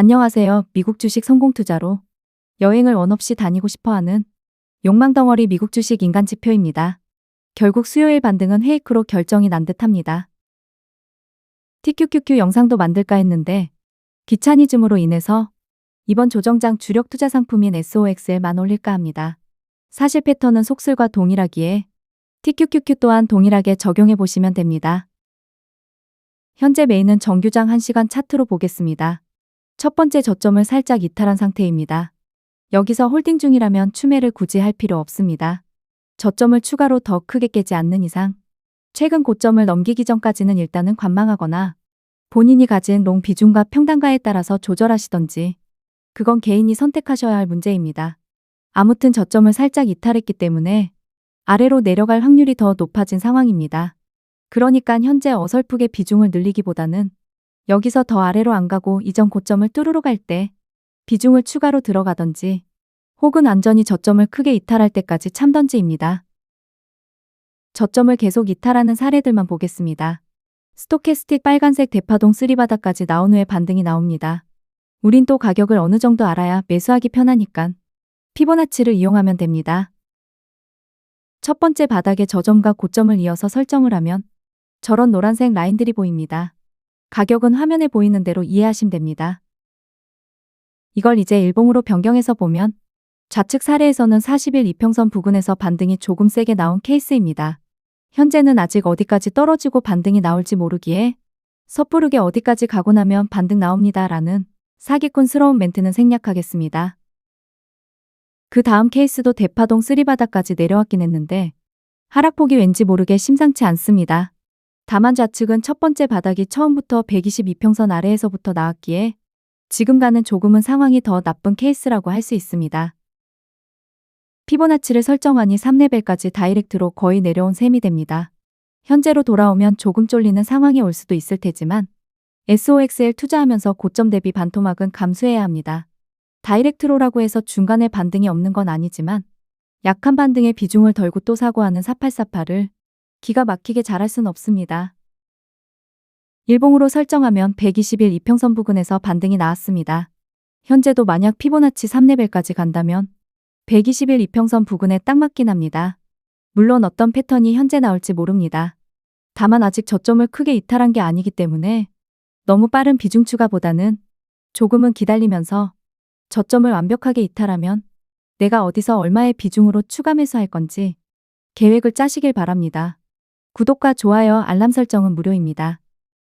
안녕하세요. 미국 주식 성공 투자로 여행을 원 없이 다니고 싶어 하는 욕망 덩어리 미국 주식 인간 지표입니다. 결국 수요일 반등은 헤이크로 결정이 난 듯합니다. TQQQ 영상도 만들까 했는데 귀차니즘으로 인해서 이번 조정장 주력 투자 상품인 SOX에만 올릴까 합니다. 사실 패턴은 속술과 동일하기에 TQQQ 또한 동일하게 적용해 보시면 됩니다. 현재 메인은 정규장 1시간 차트로 보겠습니다. 첫 번째 저점을 살짝 이탈한 상태입니다. 여기서 홀딩 중이라면 추매를 굳이 할 필요 없습니다. 저점을 추가로 더 크게 깨지 않는 이상 최근 고점을 넘기기 전까지는 일단은 관망하거나 본인이 가진 롱 비중과 평단가에 따라서 조절하시던지 그건 개인이 선택하셔야 할 문제입니다. 아무튼 저점을 살짝 이탈했기 때문에 아래로 내려갈 확률이 더 높아진 상황입니다. 그러니까 현재 어설프게 비중을 늘리기보다는 여기서 더 아래로 안 가고 이전 고점을 뚜루루 갈 때 비중을 추가로 들어가던지 혹은 안전히 저점을 크게 이탈할 때까지 참던지입니다. 저점을 계속 이탈하는 사례들만 보겠습니다. 스토캐스틱 빨간색 대파동 쓰리바닥까지 나온 후에 반등이 나옵니다. 우린 또 가격을 어느 정도 알아야 매수하기 편하니깐 피보나치를 이용하면 됩니다. 첫 번째 바닥의 저점과 고점을 이어서 설정을 하면 저런 노란색 라인들이 보입니다. 가격은 화면에 보이는 대로 이해하시면 됩니다. 이걸 이제 일봉으로 변경해서 보면 좌측 사례에서는 40일 이평선 부근에서 반등이 조금 세게 나온 케이스입니다. 현재는 아직 어디까지 떨어지고 반등이 나올지 모르기에 섣부르게 어디까지 가고 나면 반등 나옵니다 라는 사기꾼스러운 멘트는 생략하겠습니다. 그 다음 케이스도 대파동 쓰리바닥까지 내려왔긴 했는데 하락폭이 왠지 모르게 심상치 않습니다. 다만 좌측은 첫 번째 바닥이 처음부터 122평선 아래에서부터 나왔기에 지금 가는 조금은 상황이 더 나쁜 케이스라고 할 수 있습니다. 피보나치를 설정하니 3레벨까지 다이렉트로 거의 내려온 셈이 됩니다. 현재로 돌아오면 조금 쫄리는 상황이 올 수도 있을 테지만 SOXL 투자하면서 고점 대비 반토막은 감수해야 합니다. 다이렉트로라고 해서 중간에 반등이 없는 건 아니지만 약한 반등의 비중을 덜고 또 사고하는 4848을 기가 막히게 잘할 순 없습니다. 일봉으로 설정하면 120일 이평선 부근에서 반등이 나왔습니다. 현재도 만약 피보나치 3레벨까지 간다면 120일 이평선 부근에 딱 맞긴 합니다. 물론 어떤 패턴이 현재 나올지 모릅니다. 다만 아직 저점을 크게 이탈한 게 아니기 때문에 너무 빠른 비중 추가보다는 조금은 기다리면서 저점을 완벽하게 이탈하면 내가 어디서 얼마의 비중으로 추가 매수할 건지 계획을 짜시길 바랍니다. 구독과 좋아요, 알람 설정은 무료입니다.